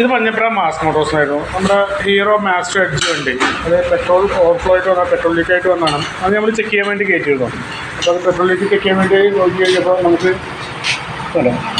ഇത് മഞ്ഞപ്പുറം മാസ് മോട്ടോഴ്സിനായിരുന്നു നമ്മുടെ hero master edge വണ്ടി. അത് പെട്രോൾ ഓവർഫ്ലോ ആയിട്ട് വന്നാൽ പെട്രോൾ ലീക്ക് ആയിട്ട് വന്നതാണ്. അത് നമ്മൾ ചെക്ക് ചെയ്യാൻ വേണ്ടി കയറ്റിയിരുന്നു അപ്പോൾ അത് പെട്രോൾ ലീക്ക് ചെക്ക് ചെയ്യാൻ വേണ്ടി നോക്കി കഴിഞ്ഞപ്പോൾ നമുക്ക്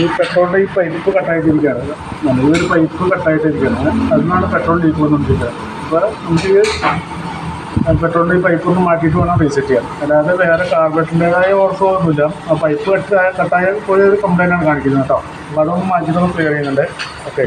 ഈ പെട്രോളിന്റെ ഈ പൈപ്പ് കട്ടായിട്ടിരിക്കുകയാണ്. നല്ലൊരു പൈപ്പ് കട്ടായിട്ടിരിക്കുകയാണ്. അതിനാണ് പെട്രോൾ ലീക്ക് വന്നുകൊണ്ടിരിക്കുന്നത് അപ്പോൾ നമുക്ക് പെട്രോളിന്റെ ഈ പൈപ്പ് ഒന്ന് മാറ്റിയിട്ട് വേണം റീസെറ്റ് ചെയ്യാൻ. അല്ലാതെ വേറെ കാർബറ്റിന്റെതായ ഓർഫോ ഒന്നുമില്ല. ആ പൈപ്പ് കട്ടായ കട്ടായ പോയ ഒരു കംപ്ലൈന്റ് ആണ് കാണിക്കുന്നത് കേട്ടോ. അപ്പോൾ അതൊന്ന് മാറ്റിയിട്ടൊന്ന് ക്ലിയർ ചെയ്യുന്നുണ്ട്. ഓക്കെ